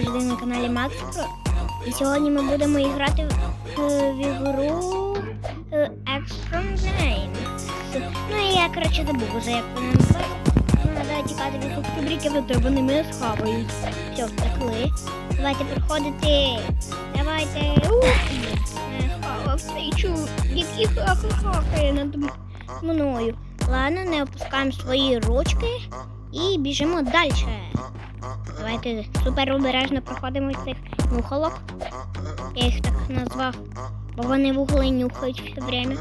завжди на каналі Макс Про. І сьогодні ми будемо грати в, е, ігру е, Extreme Games. Ну і я, коротше, забув уже, як вона називається. Ну, треба тікати від кубриків, то вони мене схавають. Все, втекли. Давайте приходити. Давайте. Ух, мене схавав цей чур, який хахахахає над мною. Ладно, не опускаємо свої ручки і біжимо далі. Давайте супер обережно проходимо цих нюхалок. Я їх так назвав, бо вони вугли нюхають все время.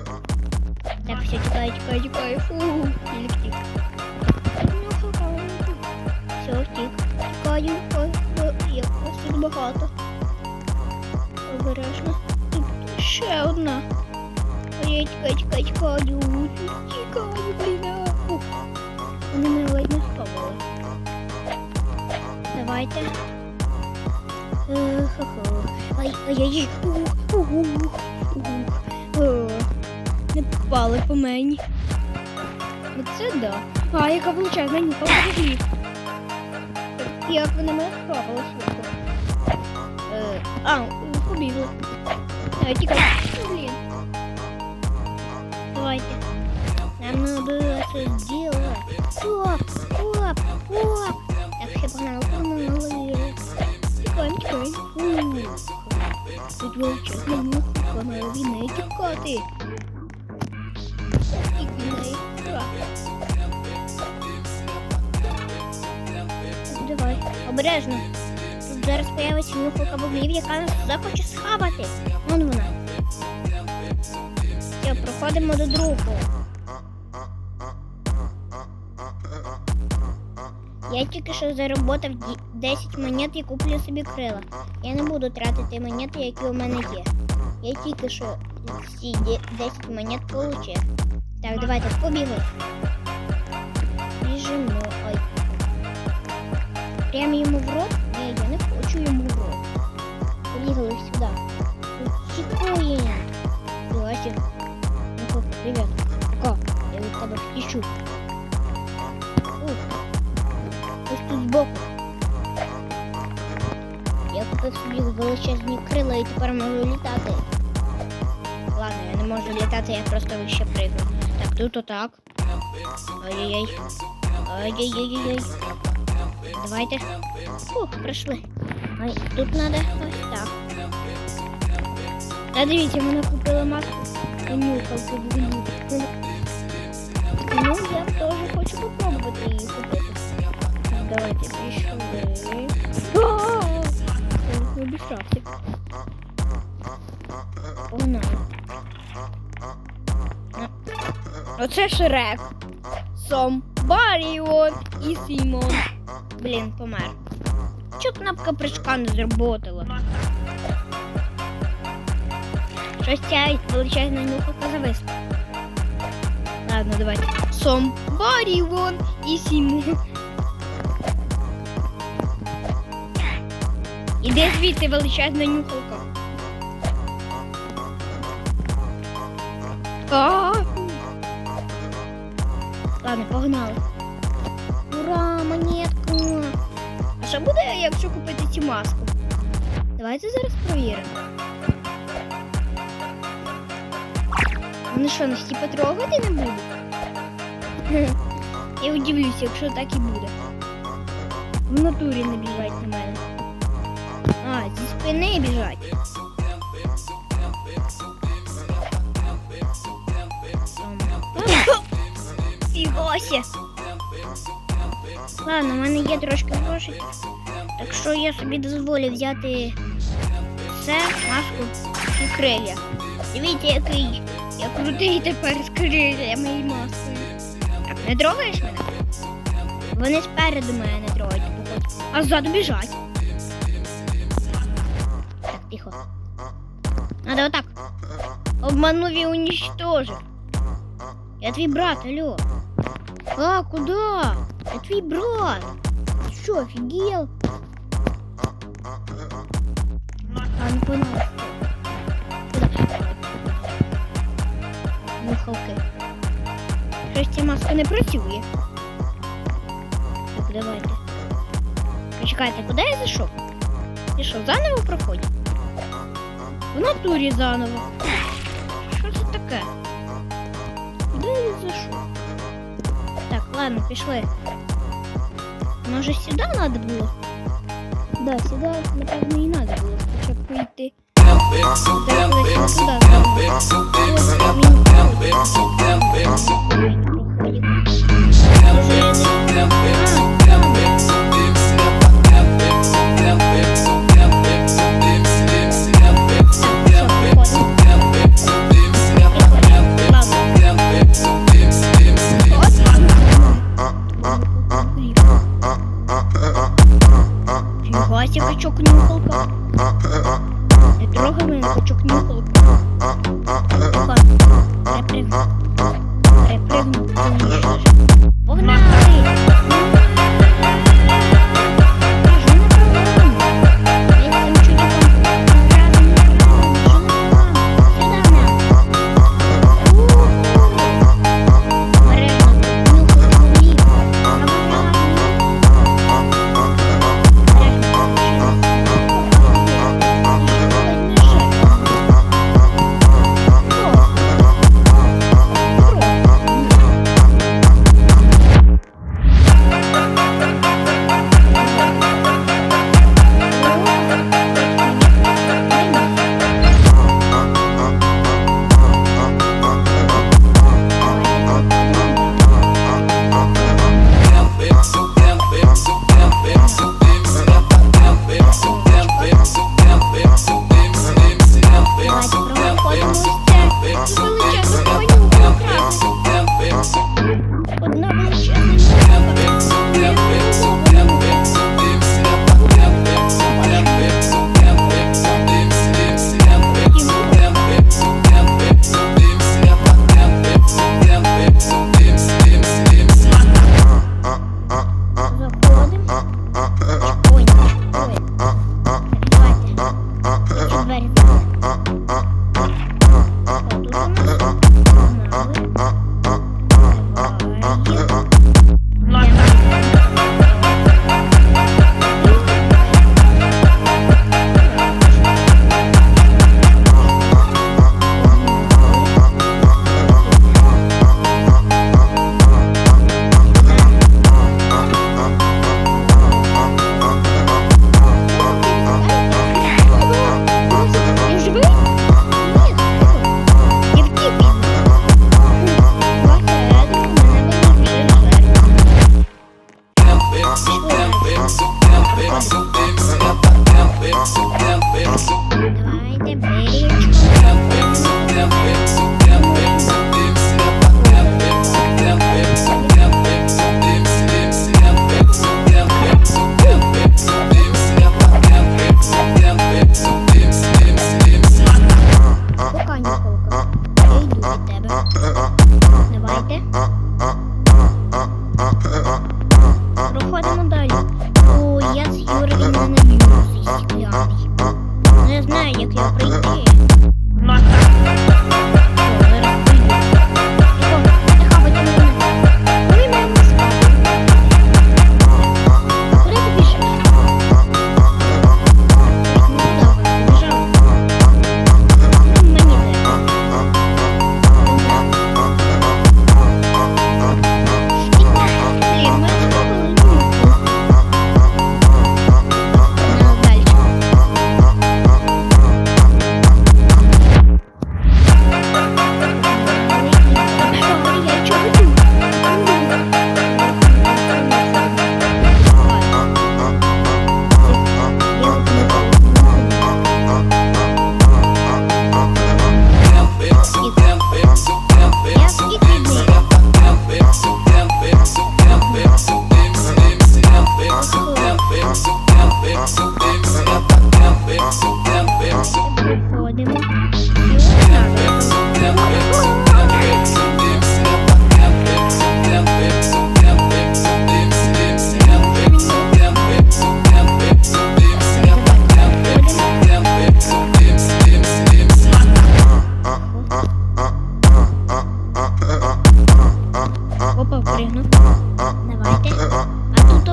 Так, все, тікаю, тікаю, тікаю. Фу. Нюхалка, вона- Все, втік. Тікаю, як вас тут багато. Обережно. Тут ще одна. Я тікаю, тікаю, тікаю. Тікаю, блін. Вони мене ледь не схопили. Давайте. Е, хо-хо. Ай, ай-яй. Ух, ух, ух, ух. О, Не попали по мені. Оце да. А, яка величезна ніка взагалі. Як вони мене схопили швидко. Е, а, побігли. Давай, тікай. Блін. Давайте. Нам надо це сделать. Оп, оп, оп. Погнали. Тікаємо, тікаємо. Ух. Тут величезна муха, має не тікати. Тільки в неї. Ура. Так, Давай, обережно. Тут зараз появиться нюхалка вуглів, яка нас захоче схавати. Вон вона. Все, проходимо до другого. Я тільки що заработав 10 монет і куплю собі крила. Я не буду тратити монети, які у мене є. Я тільки що всі 10 монет получив. Так, давайте побігли. Біжимо. Ой. Прямо йому в рот? Ні, я не хочу йому в рот. Побігли сюди. Чекує. Привет. Ка, я від тебе втічу. Збоку. Я купив собі величезні крила і тепер можу літати. Ладно, я не можу літати, я просто вище пригну. Так, тут отак. Ай-яй-яй. Ай-яй-яй-яй. Давайте. Фух, пройшли. Ай, тут треба ось так. Та дивіться, мене купила маску. Нюхалку Давайте пішли. А-а-а! Я обісрався. Погнали. А. Оце Шрек. Somebody want і Сімон. Блін, помер. Чо кнопка прыжка не зработала? Щось ця величезна нюхалка зависла. Ладно, давайте. Somebody want і Сімон. Іде звідти величезна нюхалка. Ладно, погнали. Ура, монетку! А що буде, якщо купити цю маску? Давайте зараз провіримо. Вони що, нас типа трогати не будуть? Я удивлюсь, якщо так і буде. В натурі не біжать на мене. А, зі спини біжать. Фігося. Ладно, в мене є трошки грошей. Так що я собі дозволю взяти це, маску і крилля. Дивіться, який я крутий тепер з крилями і маскою. Так, не трогаєш мене? Вони спереду мене не трогають. А ззаду біжать. Надо вот так. Обманули уничтожить. Это твой брат, алло. А, куда? Это твой брат. Ты что, офигел? А, не понял. Мухалки. Щось ця маска не против працює. Так, давайте. Почекайте, куда я зайшов? Пішов, заново проходить. В натурі заново. Що це таке? Куди я зайшов? Так, ладно, пішли. Може сюди треба було? Да, сюди, напевно, і треба було спочатку йти. Так, сюди. трогай мене, хочу кнопку. Не прыгай.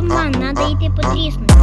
обман, надо йти потріснути.